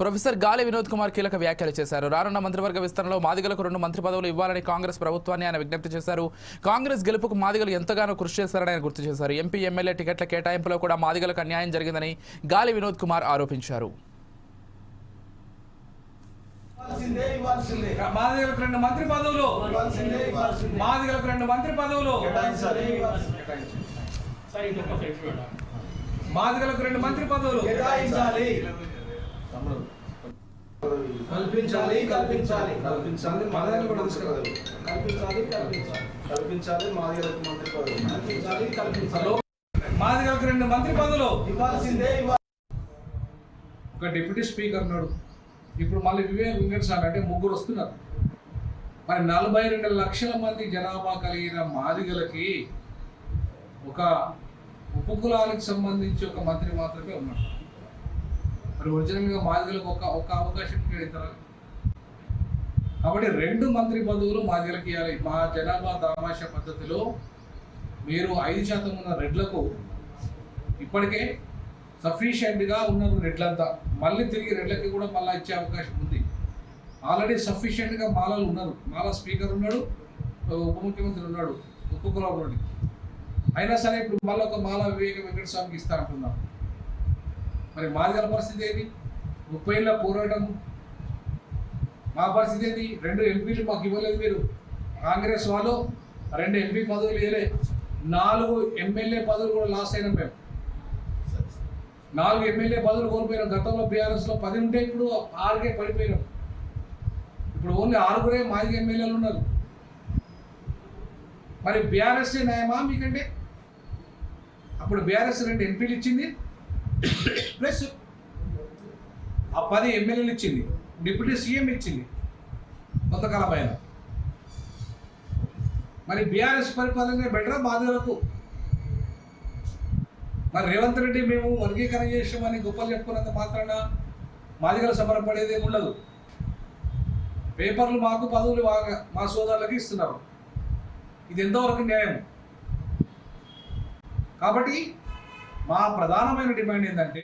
Professor గాలి వినోద్ కుమార్ కీలక వ్యాఖ్యలు చేశారు. రానున్న మంత్రివర్గ విస్తరణలో మాదిగలకు రెండు మంత్రి పదవులు ఇవ్వాలని కాంగ్రెస్ ప్రభుత్వాన్ని ఆయన విజ్ఞప్తి చేశారు. కాంగ్రెస్ గెలుపుకు మాదిగలు ఎంతగానో కృషి చేశారని ఆయన గుర్తు చేశారు. ఎంపీ ఎమ్మెల్యే టికెట్ల కేటాయింపులో కూడా మాదిగలకు అన్యాయం జరిగిందని గాలి వినోద్ కుమార్ ఆరోపించారు. మాదిగలకు రెండు మంత్రి పదవులు. ఇవ్వాల్సిందే ఇవ్వాల్సిందే. మాదిగలకు రెండు మంత్రి పదవులు. కేటాయించాలి ఇవ్వాల్సిందే. మాదిగలకు రెండు మంత్రి పదవులు. కేటాయించాలి. కల్పించాలి కల్పించాలి. కల్పించాలి. మాదిగలు కూడా తీసుకురాదు కల్పించాలి కల్పించాలి. కల్పించాలి మాదిగలకు మంత్రి పదవి. కల్పించాలి కల్పించాలి. మాదిగలకు రెండు మంత్రి పదవులు. ఇవ్వాల్సిందే ఇవ్వాలి ఒక డిప్యూటీ స్పీకర్ ఉన్నాడు. ఇప్పుడు మళ్ళీ వివేక్ వెంకటస్వామి అంటే ముగ్గురు వస్తున్నారు. మరి నలభై రెండు లక్షల మంది జనాభా కలిగిన మాదిగలకి ఒక ఉపకులానికి సంబంధించి ఒక మంత్రి మాత్రమే ఉన్నాడు మరి ఒరిజినల్గా మాదిగలకు ఒక ఒక అవకాశం ఇస్తారా? కాబట్టి రెండు మంత్రి పదవులు మాదిలకు ఇవ్వాలి. మా జనాభా దామాష పద్ధతిలో మీరు ఐదు శాతం ఉన్న రెడ్లకు ఇప్పటికే సఫిషియెంట్గా ఉన్నారు రెడ్లంతా మళ్ళీ తిరిగి రెడ్లకి కూడా మళ్ళీ ఇచ్చే అవకాశం ఉంది. ఆల్రెడీ సఫిషియెంట్గా మాలలు ఉన్నారు. మాల స్పీకర్ ఉన్నాడు ఉప ముఖ్యమంత్రి ఉన్నాడు ఉపకులం ఉన్నాడు అయినా సరే ఇప్పుడు మళ్ళీ ఒక మాల వివేక వెంకటస్వామికి ఇస్తా అంటున్నాం మరి మాదిగల పరిస్థితి ఏది? ముప్పై ఏళ్ళ పోరాటం. మా పరిస్థితి ఏది? రెండు ఎంపీలు మాకు ఇవ్వలేదు మీరు. కాంగ్రెస్ వాళ్ళు రెండు ఎంపీ పదవులు ఇవ్వలే నాలుగు ఎమ్మెల్యే పదవులు కూడా లాస్ అయినాం మేము. నాలుగు ఎమ్మెల్యే పదవులు కోల్పోయినాం. గతంలో బీఆర్ఎస్లో పది ఉంటే ఇప్పుడు ఆరుకే పడిపోయినాం. ఇప్పుడు ఓన్లీ ఆరుగురే మాజీ ఎమ్మెల్యేలు ఉన్నారు. మరి బీఆర్ఎస్ న్యాయమా మీకంటే? అప్పుడు బీఆర్ఎస్ రెండు ఎంపీలు ఇచ్చింది. ప్లస్ ఆ పది ఎమ్మెల్యేలు ఇచ్చింది. డిప్యూటీ సీఎం ఇచ్చింది. కొంతకాలం పైన. మరి బీఆర్ఎస్ పరిపాలన బెటరా బాధ్యులకు మరి రేవంత్ రెడ్డి మేము వర్గీకరణ చేసామని గొప్పలు చెప్పుకున్నంత మాత్రాన మాదిగల సమరపడేది ఏమి ఉండదు. పేపర్లు మాకు పదవులు బాగా మా సోదరులకు ఇస్తున్నారు. ఇది ఎంతవరకు న్యాయం? కాబట్టి మా ప్రధానమైన డిమాండ్ ఏంటంటే